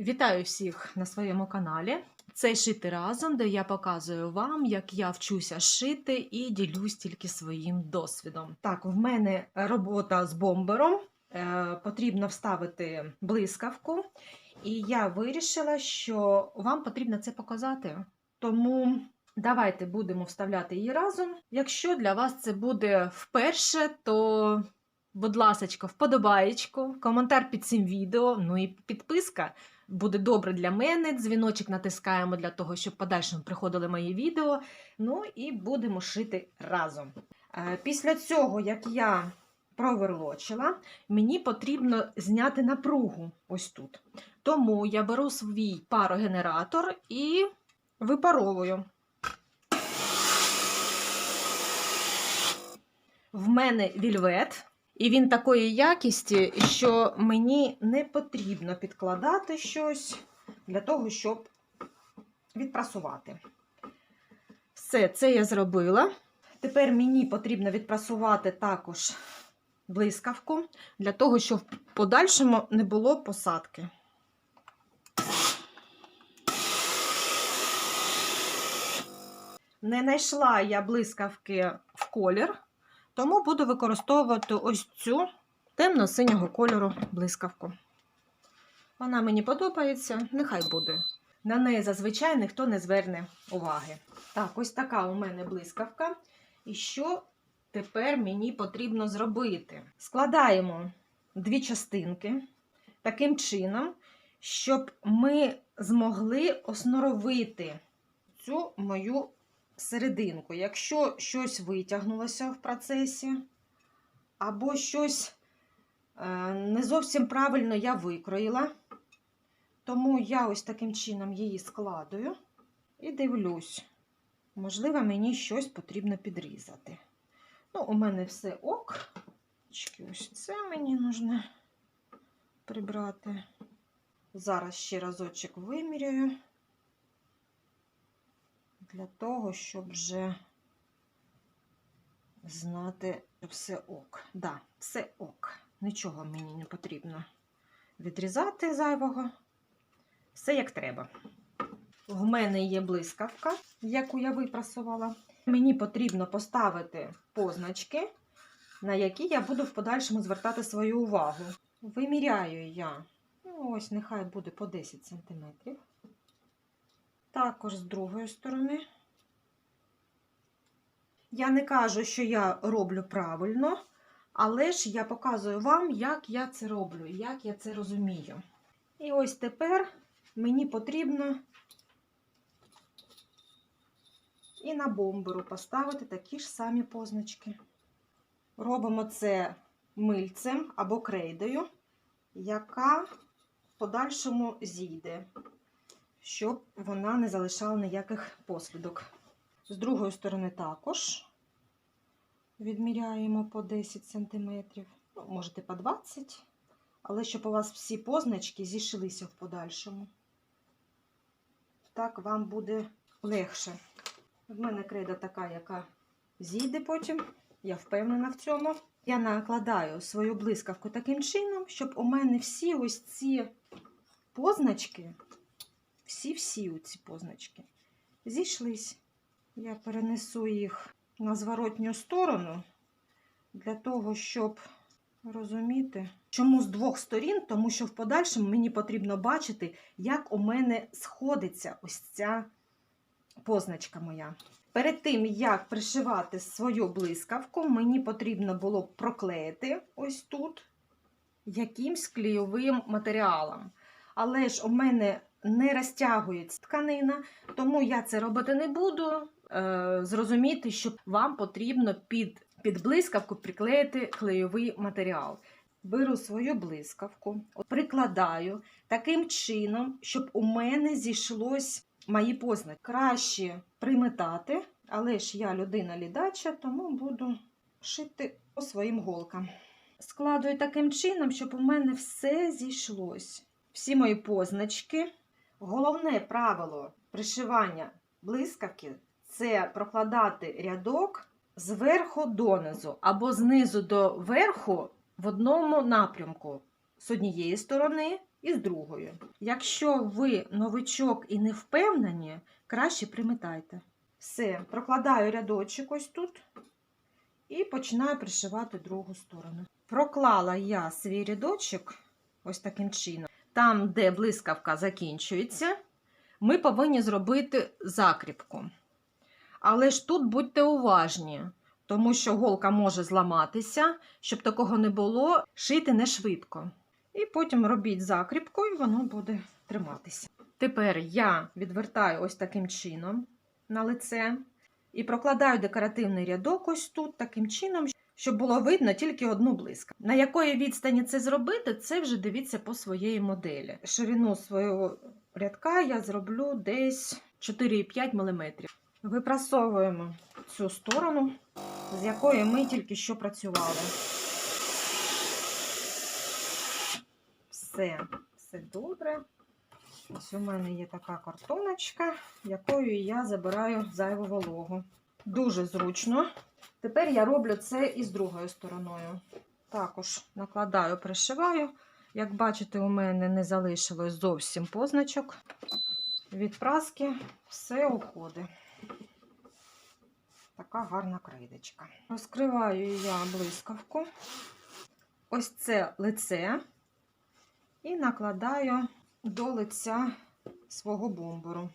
Вітаю всіх на своєму каналі. Це шити разом, де я показую вам, як я вчуся шити і ділюсь тільки своїм досвідом. Так, в мене робота з бомбером. Е, потрібно вставити блискавку, і я вирішила, що вам потрібно це показати. Тому давайте будемо вставляти її разом. Якщо для вас це буде вперше, то будь ласка, вподобаєчку, коментар під цим відео, ну і підписка буде добре для мене. Дзвіночок натискаємо для того, щоб подальшому приходили мої відео. Ну і будемо шити разом. Е, Після цього, як я проверлочила, мені потрібно зняти напругу ось тут. Тому я беру свій парогенератор і випаровую. В мене вільвет, і він такої якісті, що мені не потрібно підкладати щось для того, щоб відпрасувати. Все, це я зробила. Тепер мені потрібно відпрасувати також блискавку, для того, щоб в подальшому не було посадки. Не знайшла я блискавки в колір, тому буду використовувати ось цю темно-синього кольору блискавку. Вона мені подобається, нехай буде. На неї зазвичай ніхто не зверне уваги. Так, ось така у мене блискавка. І що тепер мені потрібно зробити? Складаємо дві частинки таким чином, щоб ми змогли осноровити цю мою серединку. Якщо щось витягнулося в процесі, або щось е, не зовсім правильно я викроїла, тому я ось таким чином її складую і дивлюсь, можливо, мені щось потрібно підрізати. Ну, у мене все ок. Ось це мені потрібно прибрати. Зараз ще разочок виміряю для того, щоб вже знати, що все ок. Да, все ок. Нічого мені не потрібно відрізати зайвого. Все як треба. В мене є блискавка, яку я випрасувала. Мені потрібно поставити позначки, на які я буду в подальшому звертати свою увагу. Виміряю я, ну, ось нехай буде по 10 см. Також з другої сторони. Я не кажу, що я роблю правильно, але ж я показую вам, як я це роблю, як я це розумію. І ось тепер мені потрібно і на бомберу поставити такі ж самі позначки. Робимо це мильцем або крейдою, яка в подальшому зійде щоб вона не залишала ніяких послідок. З другої сторони також відміряємо по 10 см, ну, можете по 20 але щоб у вас всі позначки зійшлися в подальшому. Так вам буде легше. В мене крейда така, яка зійде потім, я впевнена в цьому. Я накладаю свою блискавку таким чином, щоб у мене всі ось ці позначки всі-всі ці позначки зійшлись. Я перенесу їх на зворотню сторону для того, щоб розуміти, чому з двох сторін, тому що в подальшому мені потрібно бачити, як у мене сходиться ось ця позначка моя. Перед тим, як пришивати свою блискавку, мені потрібно було проклеїти ось тут якимсь клейовим матеріалом. Але ж у мене не розтягується тканина, тому я це робити не буду. Е, зрозуміти, що вам потрібно під, під блискавку приклеїти клейовий матеріал. Беру свою блискавку, прикладаю таким чином, щоб у мене зійшлось мої позначки. Краще приметати, але ж я людина лідача, тому буду шити по своїм голкам. Складую таким чином, щоб у мене все зійшлось. Всі мої позначки. Головне правило пришивання блискавки це прокладати рядок зверху донизу або знизу до верху в одному напрямку з однієї сторони і з другою. Якщо ви новичок і не впевнені, краще приметайте. Все, прокладаю рядочок ось тут і починаю пришивати другу сторону. Проклала я свій рядочок ось таким чином. Там, де блискавка закінчується, ми повинні зробити закріпку. Але ж тут будьте уважні, тому що голка може зламатися, щоб такого не було, шити не швидко. І потім робіть закріпку, і воно буде триматися. Тепер я відвертаю ось таким чином на лице і прокладаю декоративний рядок ось тут, таким чином, щоб було видно тільки одну блиску. На якої відстані це зробити, це вже дивіться по своєї моделі. Ширину свого рядка я зроблю десь 4,5 мм. Випрасовуємо цю сторону, з якої ми тільки що працювали. Все, все добре. Ось у мене є така картоночка, якою я забираю зайву вологу. Дуже зручно. Тепер я роблю це і з другою стороною. Також накладаю, пришиваю. Як бачите, у мене не залишилось зовсім позначок. Від праски все уходить. Така гарна крейдочка. Розкриваю я блискавку. Ось це лице. І накладаю до лиця свого бомбору.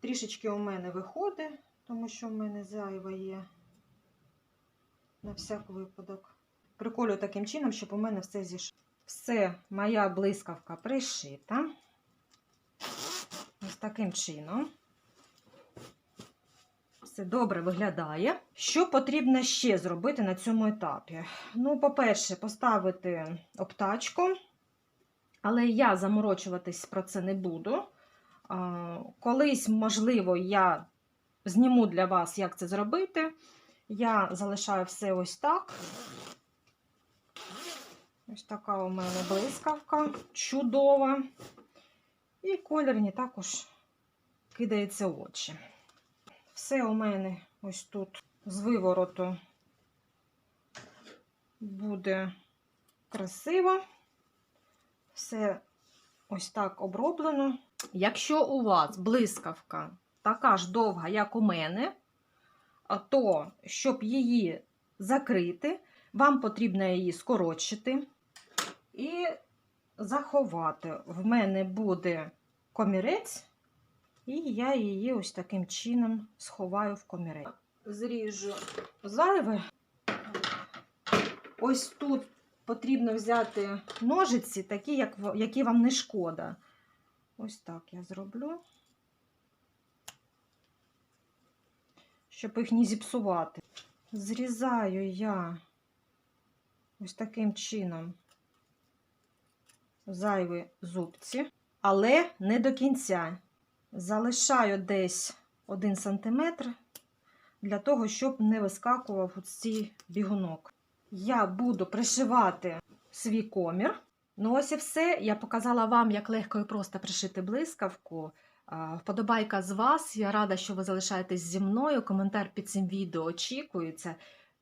Трішечки у мене виходить, тому що в мене зайва є на всяк випадок. Приколю таким чином, щоб у мене все зійшло. Все, моя блискавка пришита. Ось таким чином. Все добре виглядає. Що потрібно ще зробити на цьому етапі? Ну, по-перше, поставити обтачку. Але я заморочуватись про це не буду. Колись, можливо, я зніму для вас, як це зробити. Я залишаю все ось так. Ось така у мене блискавка, чудова. І колір мені також кидається в очі. Все у мене ось тут з вивороту буде красиво. Все ось так оброблено. Якщо у вас блискавка така ж довга, як у мене, то, щоб її закрити, вам потрібно її скоротшити і заховати. В мене буде комірець, і я її ось таким чином сховаю в комірець. Зріжу зайве. Ось тут потрібно взяти ножиці, такі, які вам не шкода. Ось так я зроблю, щоб їх не зіпсувати. Зрізаю я ось таким чином зайві зубці, але не до кінця. Залишаю десь 1 см для того, щоб не вискакував цей бігунок. Я буду пришивати свій комір. Ну, ось і все. Я показала вам, як легко і просто пришити блискавку. Вподобайка з вас. Я рада, що ви залишаєтесь зі мною. Коментар під цим відео очікується.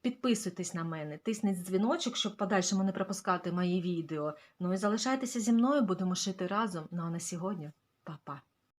Підписуйтесь на мене, тисніть дзвіночок, щоб подальшому не пропускати мої відео. Ну і залишайтеся зі мною, будемо шити разом. Ну а на сьогодні па-па.